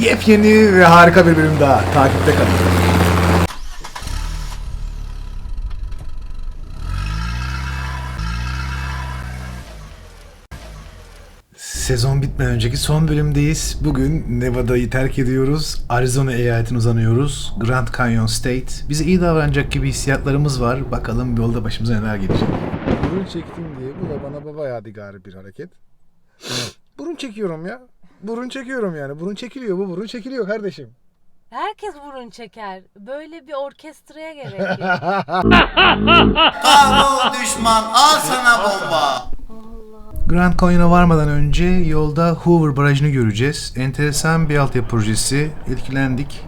Yepyeni ve harika bir bölüm daha. Takipte kalın. Sezon bitmeden önceki son bölümdeyiz. Bugün Nevada'yı terk ediyoruz. Arizona eyaletine uzanıyoruz. Grand Canyon State. Bize iyi davranacak gibi hissiyatlarımız var. Bakalım yolda başımıza neler gelecek. Burun çektim diye bu da bana baba yadigarı bir hareket. burun çekiyorum ya. Burun çekiyorum yani. Burun çekiliyor bu burun çekiliyor kardeşim. Herkes burun çeker. Böyle bir orkestraya gerek yok. Kahrol düşman al sana bomba. Grand Canyon'a varmadan önce yolda Hoover Barajı'nı göreceğiz. Enteresan bir altyapı projesi. Etkilendik.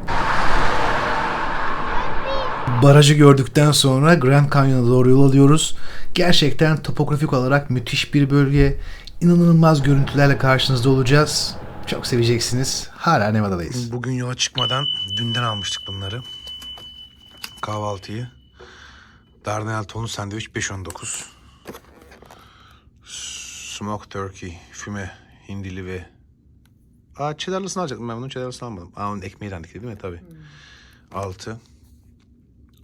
Barajı gördükten sonra Grand Canyon'a doğru yol alıyoruz. Gerçekten topografik olarak müthiş bir bölge. İnanılmaz görüntülerle karşınızda olacağız. Çok seveceksiniz. Hala Nevada'dayız. Bugün yola çıkmadan dünden almıştık bunları. Kahvaltıyı. Darnell tonlu sandviç 5.19. Smoked turkey, füme, hindili ve... Aa cheddarlısını alacaktım ben bunun cheddarlısını almadım. Aa onun ekmeği dandik değil mi? Tabii. Altı.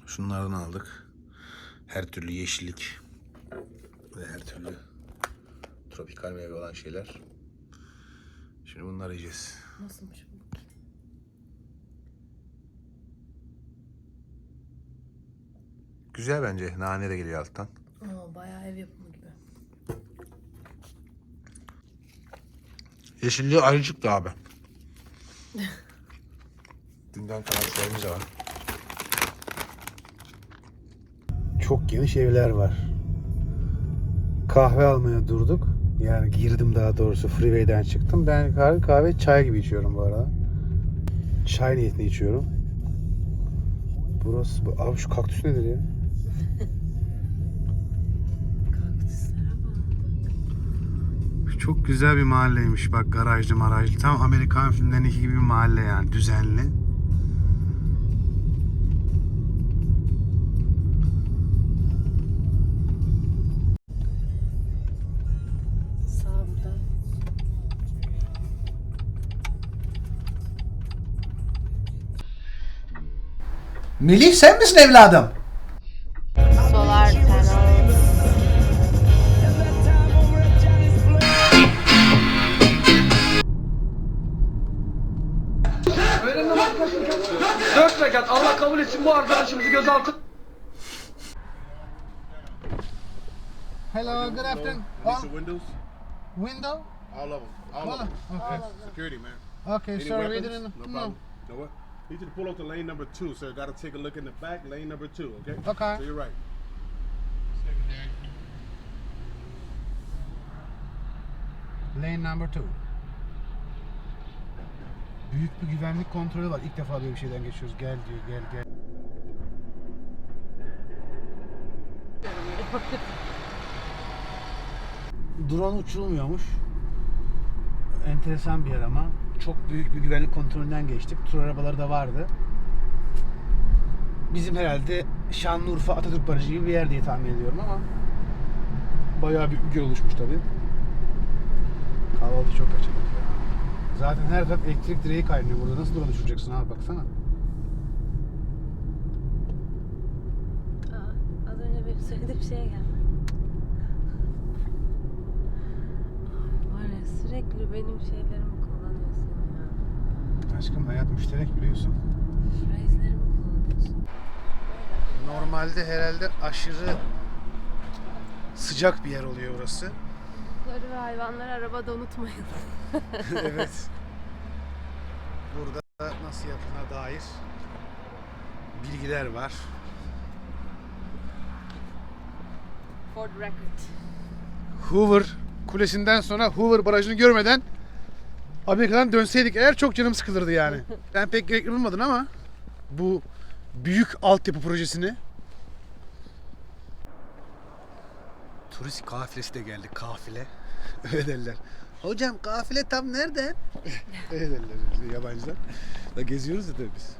Şunlardan aldık. Her türlü yeşillik ve her türlü tropikal meyve olan şeyler. Şimdi bunları yiyeceğiz. Nasılmış bu? Güzel bence. Nane de geliyor alttan. Aa, bayağı ev yapımı gibi. Yeşilliği ayrı çıktı abi. Dünden kalan var. Çok geniş evler var. Kahve almaya durduk. Yani girdim daha doğrusu freeway'den çıktım. Ben kahve, kahve çay gibi içiyorum bu arada. Çay niyetine içiyorum. Burası, bu- abi şu kaktüs nedir ya? Çok güzel bir mahalleymiş bak garajlı marajlı. Tam Amerikan filmlerindeki gibi bir mahalle yani düzenli. Melih sen misin evladım? Solar panel. Dört rekat Allah kabul etsin bu arkadaşımızı gözaltı. Hello, good afternoon. These are windows? window? All of them. All, All of them. okay. Security, man. Okay, Any sorry, we weapons? didn't. No problem. Know what? Need you to pull up to lane number two, sir. Got to take a look in the back, lane number two, okay? Okay. So you're right. Lane number two. Büyük bir güvenlik kontrolü var. İlk defa böyle bir şeyden geçiyoruz. Gel diyor, gel gel. Drone uçurulmuyormuş. Enteresan bir yer ama. Çok büyük bir güvenlik kontrolünden geçtik. Tur arabaları da vardı. Bizim herhalde Şanlıurfa Atatürk Barajı gibi bir yer diye tahmin ediyorum ama bayağı büyük bir göl oluşmuş tabii. Kahvaltı çok ya. Zaten her taraf elektrik direği kaynıyor burada. Nasıl drone düşüreceksin abi baksana. Aa, az önce benim söylediğim şeye geldi. Var ya sürekli benim şeylerimi kullanıyorsun ya. Aşkım hayat müşterek biliyorsun. Phrase'lerimi kullanıyorsun. Normalde herhalde aşırı sıcak bir yer oluyor burası. Çocukları ve hayvanları arabada unutmayın. evet. Burada nasıl yapıldığına dair bilgiler var. For the record. Hoover kulesinden sonra Hoover barajını görmeden Amerika'dan dönseydik eğer çok canım sıkılırdı yani. Ben pek gerekli bulmadın ama bu büyük altyapı projesini Turist kafilesi de geldi kafile. Öyle derler. Hocam kafile tam nerede? Öyle derler bize yabancılar. Da geziyoruz ya tabii biz.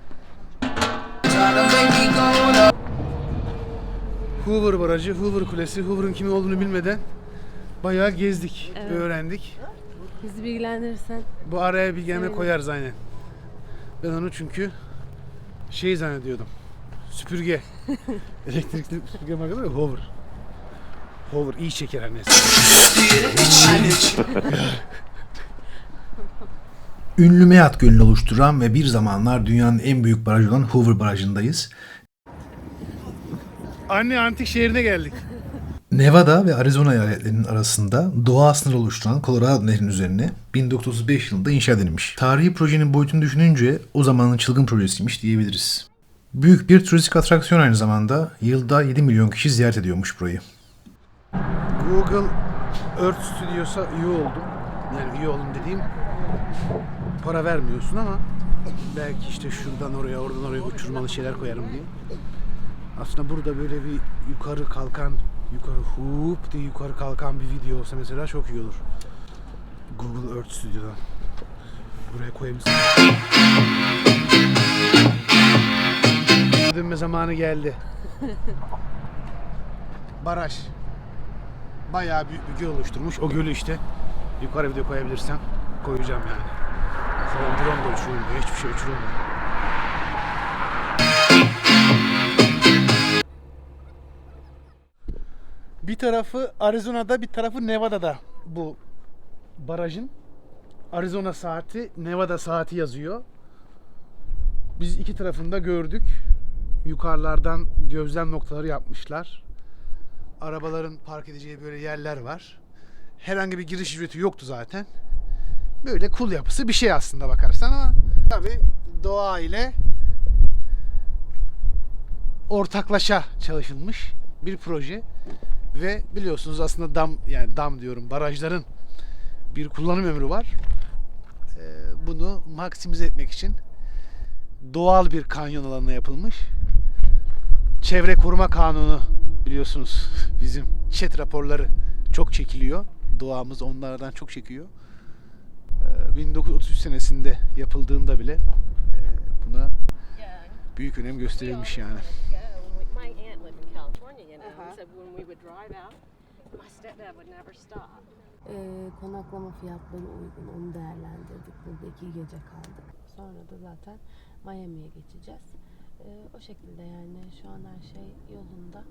Hoover Barajı, Hoover Kulesi, Hoover'ın kimin olduğunu bilmeden bayağı gezdik, Evet. öğrendik. Bizi bilgilendirirsen Bu araya bilgilenme Aynen. koyarız aynen. Ben onu çünkü şey zannediyordum. Süpürge. Elektrikli süpürge markaları ya, hover. Hover iyi çeker her neyse. Ünlü Meat Gölü'nü oluşturan ve bir zamanlar dünyanın en büyük barajı olan Hoover Barajı'ndayız. Anne antik şehrine geldik. Nevada ve Arizona eyaletlerinin arasında doğa sınır oluşturan Colorado Nehri'nin üzerine 1935 yılında inşa edilmiş. Tarihi projenin boyutunu düşününce o zamanın çılgın projesiymiş diyebiliriz. Büyük bir turistik atraksiyon aynı zamanda yılda 7 milyon kişi ziyaret ediyormuş burayı. Google Earth Studios'a üye oldum. Yani üye oldum dediğim para vermiyorsun ama belki işte şuradan oraya oradan oraya uçurmalı şeyler koyarım diye. Aslında burada böyle bir yukarı kalkan, yukarı hup diye yukarı kalkan bir video olsa mesela çok iyi olur. Google Earth Studio'dan. Buraya koyabilirsin. Dönme zamanı geldi. Baraj. Bayağı büyük bir göl oluşturmuş. O gölü işte yukarı video koyabilirsem koyacağım yani. Falan drone da uçurulmuyor. Hiçbir şey uçurulmuyor. Bir tarafı Arizona'da, bir tarafı Nevada'da bu barajın. Arizona saati, Nevada saati yazıyor. Biz iki tarafında gördük. Yukarılardan gözlem noktaları yapmışlar. Arabaların park edeceği böyle yerler var. Herhangi bir giriş ücreti yoktu zaten. Böyle kul yapısı bir şey aslında bakarsan ama tabi doğa ile ortaklaşa çalışılmış bir proje ve biliyorsunuz aslında dam yani dam diyorum barajların bir kullanım ömrü var. Ee, bunu maksimize etmek için doğal bir kanyon alanına yapılmış. Çevre Koruma Kanunu biliyorsunuz bizim chat raporları çok çekiliyor. Doğamız onlardan çok çekiyor. Ee, 1933 senesinde yapıldığında bile e, buna büyük önem gösterilmiş yani. go. And we, my aunt lived in California, you know. So. Ee, konaklama fiyatları uygun. Onu değerlendirdik. Burada iki gece kaldık. Sonra da zaten Miami'ye geçeceğiz. Ee, o şekilde yani şu an her şey yolunda.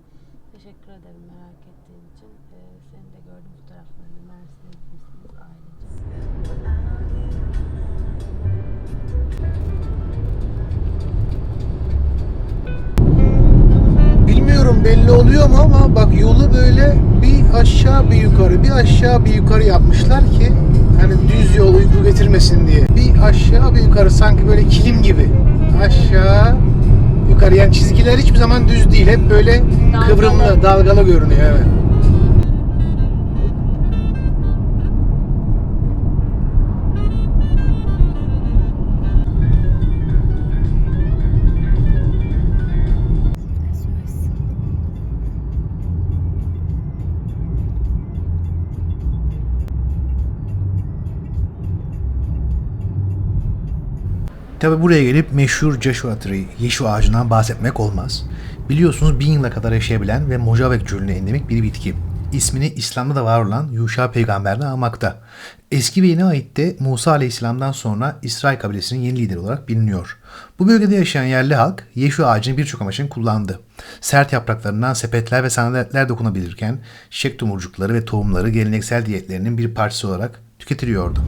Teşekkür ederim merak ettiğin için. Ee, seni de gördüm fotoğraflarını. Mersin'e gitmişsiniz ailece. Bilmiyorum belli oluyor mu ama bak yolu böyle bir aşağı bir yukarı bir aşağı bir yukarı yapmışlar ki hani düz yol uyku getirmesin diye. Bir aşağı bir yukarı sanki böyle kilim gibi. Aşağı yukarı yani çizgiler hiçbir zaman düz değil. Hep böyle kıvrımlı, dalgalı görünüyor evet. Tabi buraya gelip meşhur Joshua Tree, Yeşil ağacından bahsetmek olmaz. Biliyorsunuz bin yıla kadar yaşayabilen ve Mojave çölüne endemik bir bitki. İsmini İslam'da da var olan Yuşa peygamberden almakta. Eski ve yeni ayette Musa aleyhisselamdan sonra İsrail kabilesinin yeni lideri olarak biliniyor. Bu bölgede yaşayan yerli halk yeşil ağacını birçok amaç için kullandı. Sert yapraklarından sepetler ve sandaletler dokunabilirken çiçek tomurcukları ve tohumları geleneksel diyetlerinin bir parçası olarak tüketiliyordu.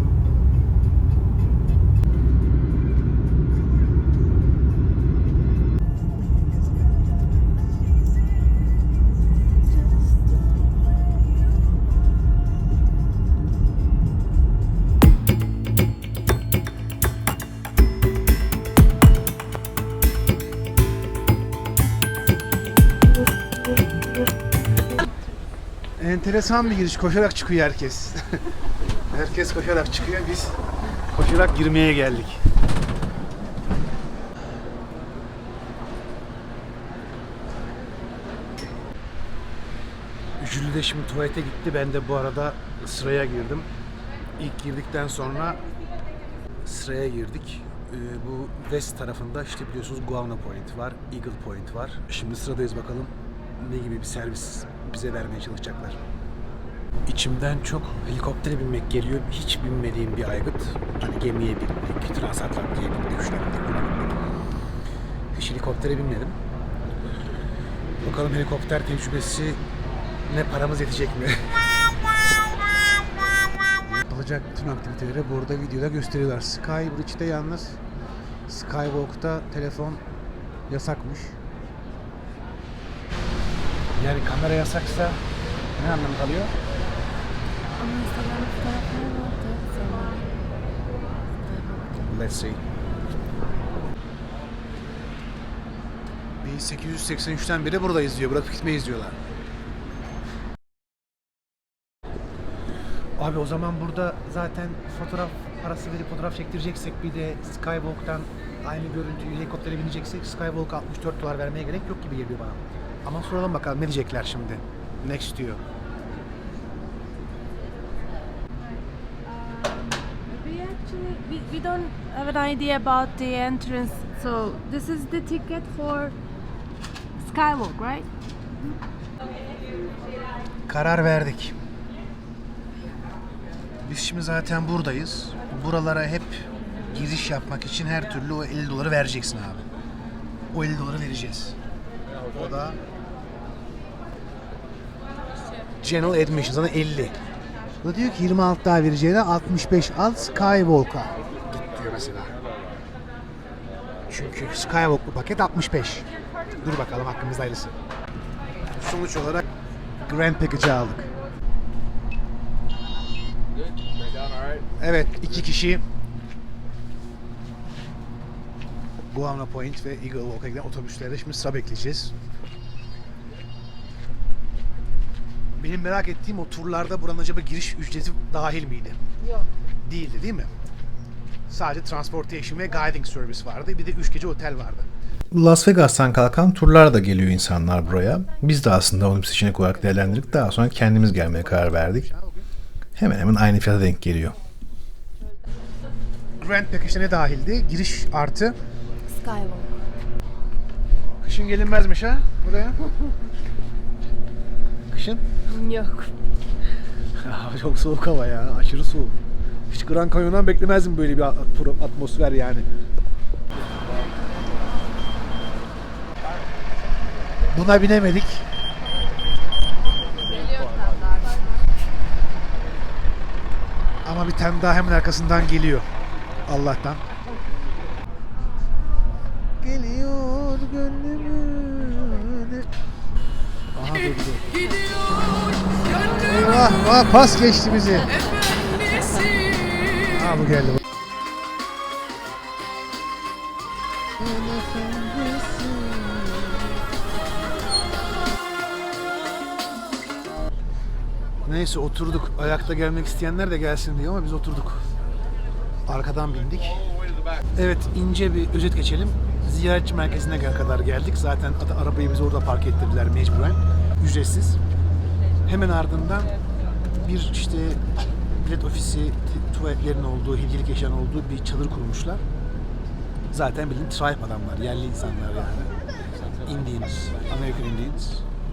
Enteresan bir giriş. Koşarak çıkıyor herkes. herkes koşarak çıkıyor. Biz koşarak girmeye geldik. Jüli de şimdi tuvalete gitti. Ben de bu arada sıraya girdim. İlk girdikten sonra sıraya girdik. Ee, bu west tarafında işte biliyorsunuz Guano Point var, Eagle Point var. Şimdi sıradayız bakalım ne gibi bir servis bize vermeye çalışacaklar. İçimden çok helikoptere binmek geliyor. Hiç binmediğim bir aygıt. Hani gemiye bindik, şuna bindik, buna Hiç helikoptere binmedim. Bakalım helikopter tecrübesi ne paramız yetecek mi? Yapılacak bütün aktiviteleri burada videoda gösteriyorlar. Skybridge'de yalnız Skywalk'ta telefon yasakmış. Yani kamera yasaksa ne anlam kalıyor? Ama Instagram'da fotoğraflar vardı. Sonra Let's see. 1883'ten beri buradayız diyor. Bırakıp gitmeyiz diyorlar. Abi o zaman burada zaten fotoğraf parası verip fotoğraf çektireceksek bir de Skywalk'tan aynı görüntüyü helikoptere bineceksek Skywalk'a 64 dolar vermeye gerek yok gibi geliyor bana. Ama soralım bakalım ne diyecekler şimdi. Next diyor. We actually we, we don't have an idea about the entrance. So this is the ticket for Skywalk, right? Karar verdik. Biz şimdi zaten buradayız. Buralara hep giriş yapmak için her türlü o 50 doları vereceksin abi. O 50 doları vereceğiz. O da General Admission sana 50. Bu da diyor ki 26 daha vereceğine 65 al Skywalk'a git diyor mesela. Çünkü Skywalk bu paket 65. Dur bakalım hakkımızda hayırlısı. Sonuç olarak Grand Package'ı aldık. Evet, iki kişi Guamla Point ve Eagle Walk'a giden otobüslerde şimdi sıra bekleyeceğiz. Benim merak ettiğim o turlarda buranın acaba giriş ücreti dahil miydi? Yok. Değildi değil mi? Sadece transportation ve guiding service vardı. Bir de 3 gece otel vardı. Las Vegas'tan kalkan turlar da geliyor insanlar buraya. Biz de aslında onu bir seçenek olarak değerlendirdik. Daha sonra kendimiz gelmeye karar verdik. Hemen hemen aynı fiyata denk geliyor. Grand Package'de ne dahildi? Giriş artı. Skywalk. Kışın gelinmezmiş ha buraya. Kışın? Yok. Çok soğuk hava ya. Aşırı soğuk. Hiç Grand Canyon'dan beklemezdim böyle bir at- atmosfer yani. Buna binemedik. Ama bir tane daha hemen arkasından geliyor. Allah'tan. Geliyor gönlümün. Aha durdu. Eyvah, vah, pas geçti bizi. Ha bu geldi. Neyse oturduk. Ayakta gelmek isteyenler de gelsin diyor ama biz oturduk. Arkadan bindik. Evet ince bir özet geçelim. Ziyaretçi merkezine kadar geldik. Zaten arabayı biz orada park ettirdiler mecburen. Ücretsiz. Hemen ardından bir işte bilet ofisi, tuvaletlerin olduğu, hediyelik eşyanın olduğu bir çadır kurmuşlar. Zaten bildiğin tribe adamlar, yerli insanlar yani. Indians, American Indians,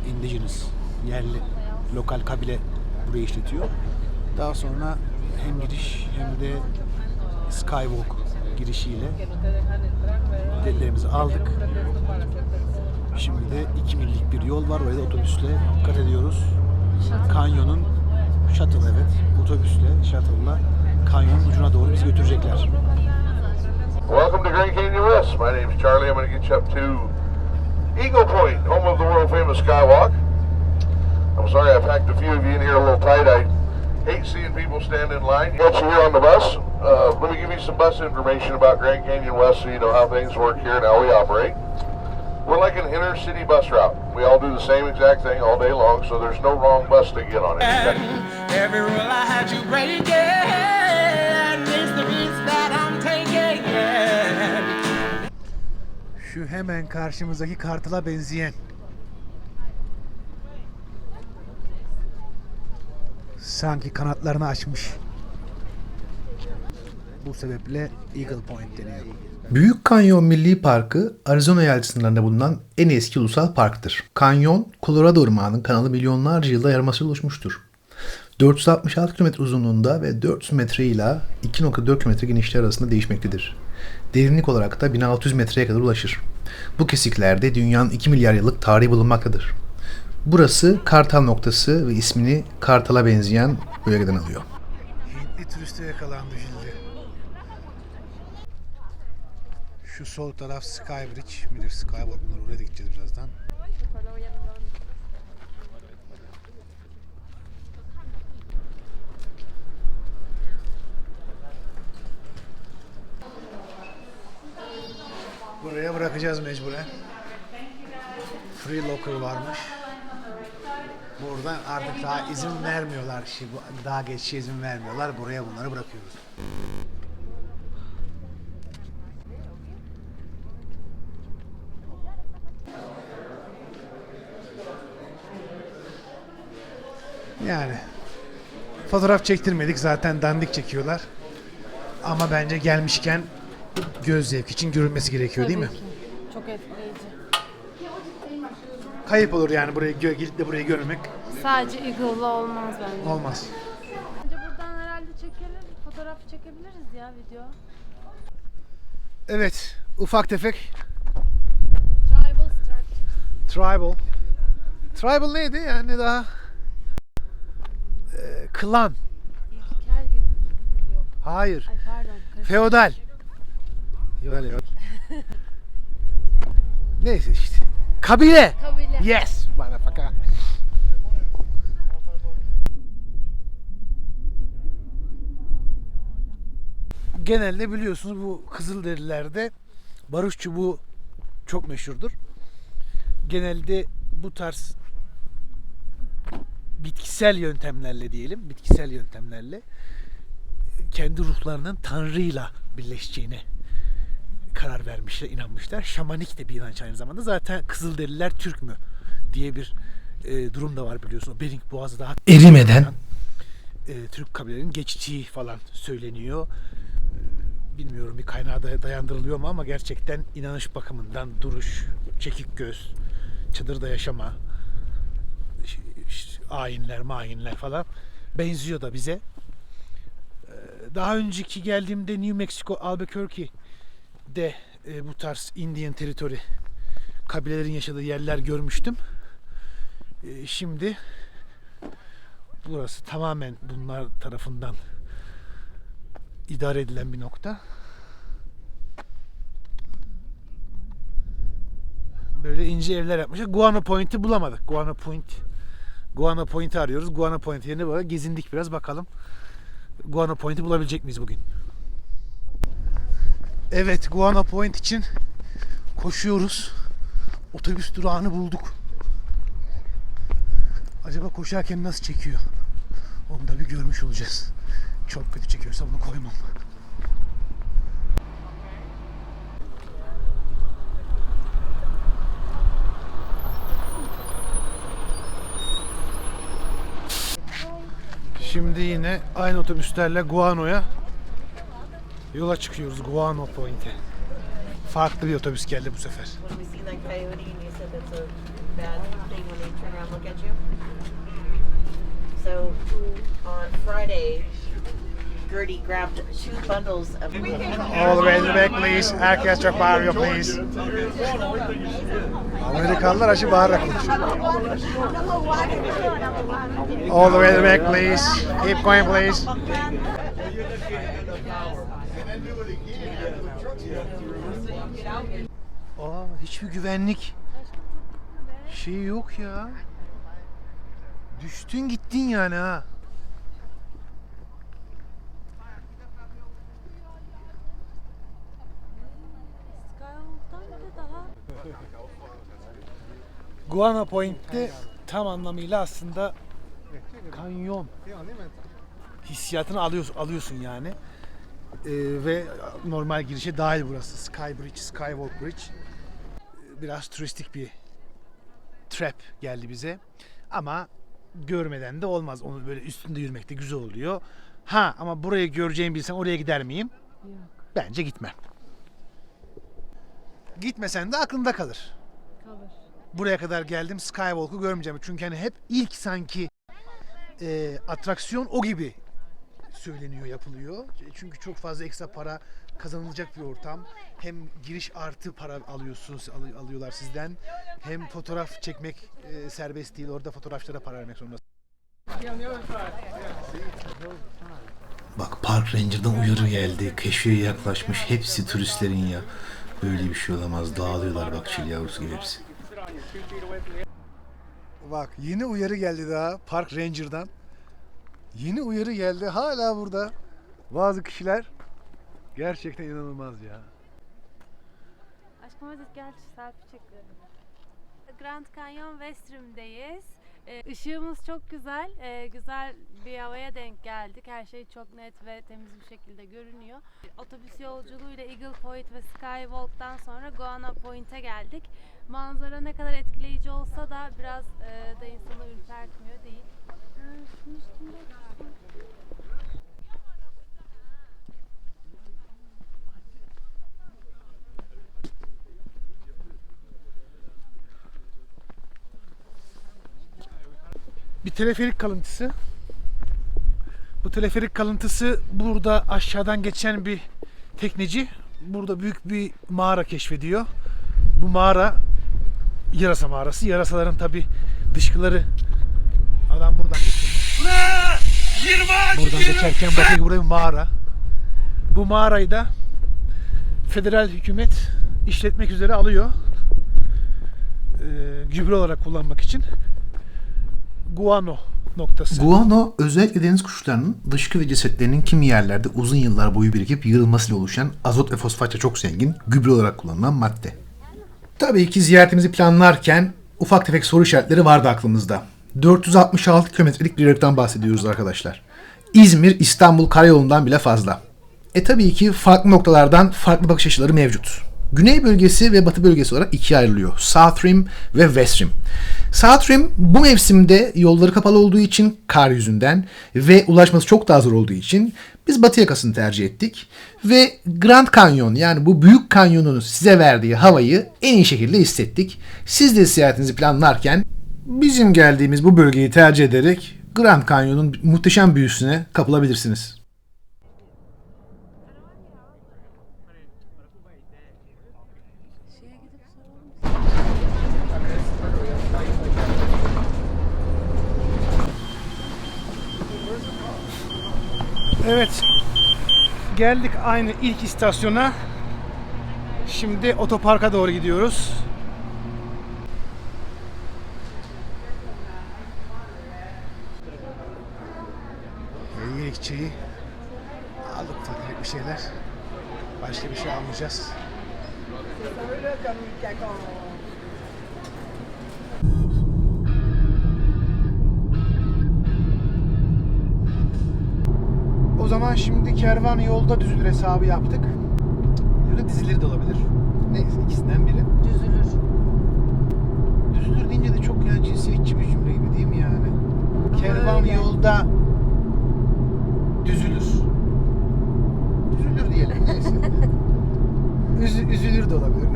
Indigenous, yerli, lokal kabile burayı işletiyor. Daha sonra hem giriş hem de Skywalk girişiyle biletlerimizi aldık. Şimdi de 2 millik bir yol var. Oraya da otobüsle kat ediyoruz. Kanyonun shuttle evet. Otobüsle, shuttle'la kanyonun ucuna doğru bizi götürecekler. Welcome to Grand Canyon West. My name's Charlie. I'm going to get you up to Eagle Point, home of the world famous Skywalk. I'm sorry I packed a few of you in here a little tight. I hate seeing people stand in line. Get you here on the bus. Uh, let me give you some bus information about Grand Canyon West so you know how things work here and how we operate. We're like an inner city bus route. We all do the same exact thing all day long, so there's no wrong bus to get on it. Every rule I had you break it. It's the risk that I'm taking. Şu hemen karşımızdaki kartala benzeyen. Sanki kanatlarını açmış. Bu sebeple Eagle Point deniyor. Büyük Kanyon Milli Parkı Arizona eyaleti sınırlarında bulunan en eski ulusal parktır. Kanyon, Colorado Irmağı'nın kanalı milyonlarca yılda yarmasıyla oluşmuştur. 466 km uzunluğunda ve 400 metre ile 2.4 km genişliği arasında değişmektedir. Derinlik olarak da 1600 metreye kadar ulaşır. Bu kesiklerde dünyanın 2 milyar yıllık tarihi bulunmaktadır. Burası Kartal noktası ve ismini Kartal'a benzeyen bölgeden alıyor. Hintli turiste yakalandı Jilde. Şu sol taraf Skybridge, midir Skywalk mıdır? Oraya gideceğiz birazdan. Buraya bırakacağız mecburen. Free locker varmış. Buradan artık daha izin vermiyorlar. Daha geçişe izin vermiyorlar. Buraya bunları bırakıyoruz. Yani fotoğraf çektirmedik zaten dandik çekiyorlar. Ama bence gelmişken göz zevki için görülmesi gerekiyor değil mi? Tabii ki. Çok etkileyici. Kayıp olur yani burayı gö- gidip de burayı görmemek Sadece Eagle'la olmaz bence. olmaz. Bence buradan herhalde çekelim. Fotoğraf çekebiliriz ya video. Evet, ufak tefek Tribal structures. tribal. Tribal neydi yani daha Ee, klan. İlkel gibi. Yok. Hayır. Ay pardon. karıştırdım. Feodal. Yok yok. Neyse işte. Kabile. Kabile. Yes. Motherfucker. Genelde biliyorsunuz bu Kızılderililerde barış çubuğu çok meşhurdur. Genelde bu tarz bitkisel yöntemlerle diyelim, bitkisel yöntemlerle kendi ruhlarının Tanrı'yla birleşeceğine karar vermişler, inanmışlar. Şamanik de bir inanç aynı zamanda. Zaten Kızılderililer Türk mü diye bir e, durum da var biliyorsun. O Bering Boğazı daha erimeden e, Türk kabilelerinin geçtiği falan söyleniyor. E, bilmiyorum bir kaynağa da dayandırılıyor mu ama gerçekten inanış bakımından duruş, çekik göz, çadırda yaşama, ayinler, mayinler falan benziyor da bize. E, Daha önceki geldiğimde New Mexico, Albuquerque'de e, bu tarz Indian Territory kabilelerin yaşadığı yerler görmüştüm. E, Şimdi burası tamamen bunlar tarafından idare edilen bir nokta. Böyle ince evler yapmışlar. Guano Point'i bulamadık. Guano Point Guano Point'i arıyoruz. Guano Point yerine böyle gezindik biraz bakalım. Guano Point'i bulabilecek miyiz bugün? Evet, Guano Point için koşuyoruz. Otobüs durağını bulduk. Acaba koşarken nasıl çekiyor? Onu da bir görmüş olacağız. Çok kötü çekiyorsa bunu koymam. Şimdi yine aynı otobüslerle Guano'ya yola çıkıyoruz Guano Point'e. Farklı bir otobüs geldi bu sefer. So on Friday, Gertie grabbed two bundles of All the way in the back please. Herkes çok bağırıyor please. Amerikalılar aşı bağırarak konuşuyor. All the way in the back please. Keep going please. Aa, hiçbir güvenlik şey yok ya. Düştün gittin yani ha. Skywalk'tan bile daha Guano Point'te tam anlamıyla aslında kanyon hissiyatını alıyorsun, alıyorsun yani. Ee, ve normal girişe dahil burası. Sky Bridge, Skywalk Bridge. Biraz turistik bir trap geldi bize. Ama görmeden de olmaz. Onu böyle üstünde yürümek de güzel oluyor. Ha ama burayı göreceğimi bilsem oraya gider miyim? yok. Bence gitmem. Gitmesen de aklında kalır Kalır. Buraya kadar geldim Skywalk'u görmeyeceğim. Çünkü hani hep ilk sanki e, atraksiyon o gibi söyleniyor, yapılıyor. Çünkü çok fazla ekstra para kazanılacak bir ortam. Hem giriş artı para alıyorsunuz, al- alıyorlar sizden. Hem fotoğraf çekmek e, serbest değil. Orada fotoğrafçılara para vermek zorundasınız. Bak Park Ranger'dan uyarı geldi. Keşfeye yaklaşmış. Hepsi turistlerin ya. Böyle bir şey olamaz. Dağılıyorlar bak çil yavrusu gibi hepsi. Bak yeni uyarı geldi daha Park Ranger'dan. Yeni uyarı geldi. Hala burada. Bazı kişiler gerçekten inanılmaz ya. Aşkım hadi gel selfie çekelim. Grand Canyon West Rim'deyiz. Ee, ışığımız çok güzel. Ee, güzel bir havaya denk geldik. Her şey çok net ve temiz bir şekilde görünüyor. Otobüs yolculuğuyla Eagle Point ve Skywalk'tan sonra Guana Point'e geldik. Manzara ne kadar etkileyici olsa da biraz e, da insanı ürpertmiyor değil. Bir teleferik kalıntısı. Bu teleferik kalıntısı burada aşağıdan geçen bir tekneci burada büyük bir mağara keşfediyor. Bu mağara yarasa mağarası. Yarasaların tabi dışkıları adam buradan geçiyor. Buradan geçerken bakıyor ki burada bir mağara. Bu mağarayı da federal hükümet işletmek üzere alıyor. Ee, gübre olarak kullanmak için. Guano noktası. Guano özellikle deniz kuşlarının dışkı ve cesetlerinin kimi yerlerde uzun yıllar boyu birikip yığılmasıyla oluşan azot ve fosfatça çok zengin gübre olarak kullanılan madde. Tabii ki ziyaretimizi planlarken ufak tefek soru işaretleri vardı aklımızda. 466 kilometrelik bir yarıktan bahsediyoruz arkadaşlar. İzmir İstanbul karayolundan bile fazla. E tabii ki farklı noktalardan farklı bakış açıları mevcut. Güney bölgesi ve batı bölgesi olarak ikiye ayrılıyor. South Rim ve West Rim. South Rim bu mevsimde yolları kapalı olduğu için kar yüzünden ve ulaşması çok daha zor olduğu için biz batı yakasını tercih ettik. Ve Grand Canyon yani bu büyük kanyonun size verdiği havayı en iyi şekilde hissettik. Siz de seyahatinizi planlarken bizim geldiğimiz bu bölgeyi tercih ederek Grand Canyon'un muhteşem büyüsüne kapılabilirsiniz. Evet. Geldik aynı ilk istasyona. Şimdi otoparka doğru gidiyoruz.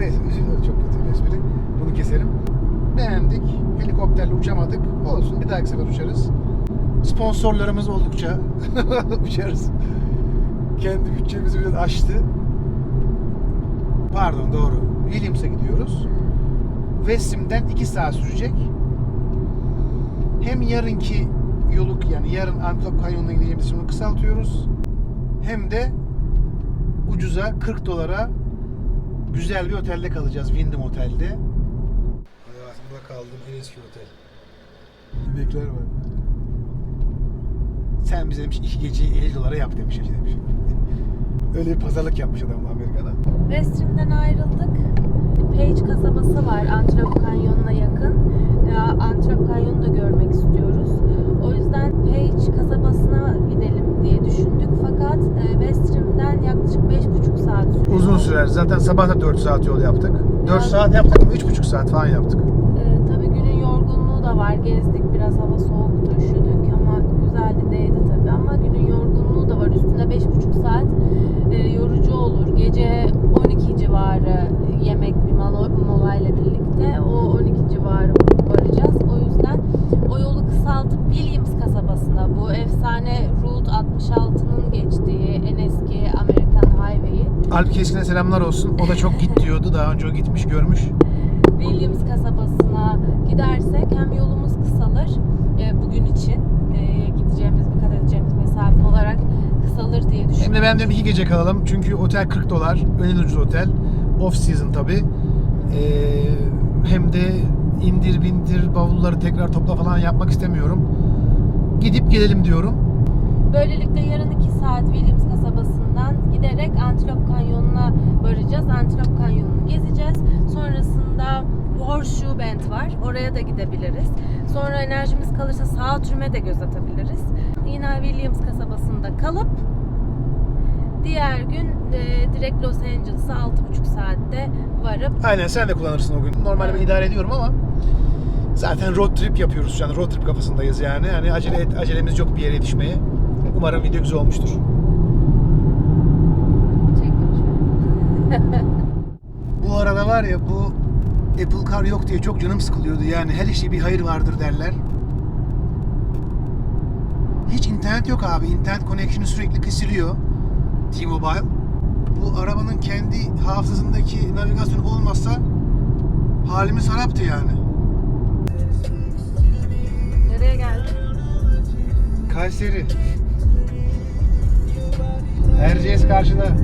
Neyse çok kötü bir espri. Bunu keserim. Beğendik. Helikopterle uçamadık. Olsun bir dahaki sefer uçarız. Sponsorlarımız oldukça uçarız. Kendi bütçemizi biraz aştı. Pardon doğru. Williams'a gidiyoruz. Westim'den 2 saat sürecek. Hem yarınki yoluk yani yarın Antelope Canyon'una gideceğimiz için kısaltıyoruz. Hem de ucuza 40 dolara güzel bir otelde kalacağız. Wyndham Otel'de. Hayatımda kaldığım en eski otel. Yemekler var. Sen bize demiş iki geceyi 50 dolara yap demiş hacı demiş. Öyle bir pazarlık yapmış adam Amerika'da. West Rim'den ayrıldık. Page kasabası var Antelope Canyon'una yakın. Ya, Antelope Canyon'u da görmek istiyoruz. O yüzden Page kasabasına gidelim diye düşündük. Fakat e, West Rim'den yaklaşık 5,5 saat sürüyor. Uzun sürer. Zaten sabah da 4 saat yol yaptık. 4 Biraz- saat yaptık mı? 3,5 saat falan yaptık. E, tabii günün yorgunluğu da var. Gezdik biraz hava soğuktu, üşüdük ama güzeldi değdi tabii ama günün yorgunluğu da var. Üstünde 5,5 saat e, yorucu olur. Gece 12 civarı yemek bir mola, molayla birlikte o 12 civarı varacağız. O yüzden o yolu kısaltıp Williams kasabasına bu efsane Route 66'nın geçtiği en eski Amerikan Highway'i Alp Keskin'e selamlar olsun. O da çok git diyordu. Daha önce o gitmiş, görmüş. Williams kasabasına gidersek hem yolumuz kısalır e, bugün için e, gideceğimiz, dikkat edeceğimiz mesafe olarak kısalır diye düşünüyorum. de ben diyorum iki gece kalalım. Çünkü otel 40 dolar. En ucuz otel. Off season tabi. hem de indir bindir bavulları tekrar topla falan yapmak istemiyorum. Gidip gelelim diyorum. Böylelikle yarın 2 saat Williams kasabasından giderek Antelope Kanyonu'na varacağız. Antelope Kanyonu'nu gezeceğiz. Sonrasında Horseshoe Bend var. Oraya da gidebiliriz. Sonra enerjimiz kalırsa sağ türüme de göz atabiliriz. Yine Williams kasabasında kalıp diğer gün e, direkt Los Angeles'a 6,5 saatte varıp Aynen sen de kullanırsın o gün. Normalde ben idare ediyorum ama zaten road trip yapıyoruz şu an. Road trip kafasındayız yani. Yani acele acelemiz yok bir yere yetişmeye. Umarım video güzel olmuştur. Bu arada var ya bu Apple Car yok diye çok canım sıkılıyordu. Yani her işte bir hayır vardır derler. Hiç internet yok abi. İnternet connection'ı sürekli kesiliyor. T-Mobile. Bu arabanın kendi hafızasındaki navigasyon olmazsa halimiz haraptı yani. Nereye geldik? Kayseri. Erciyes karşıda.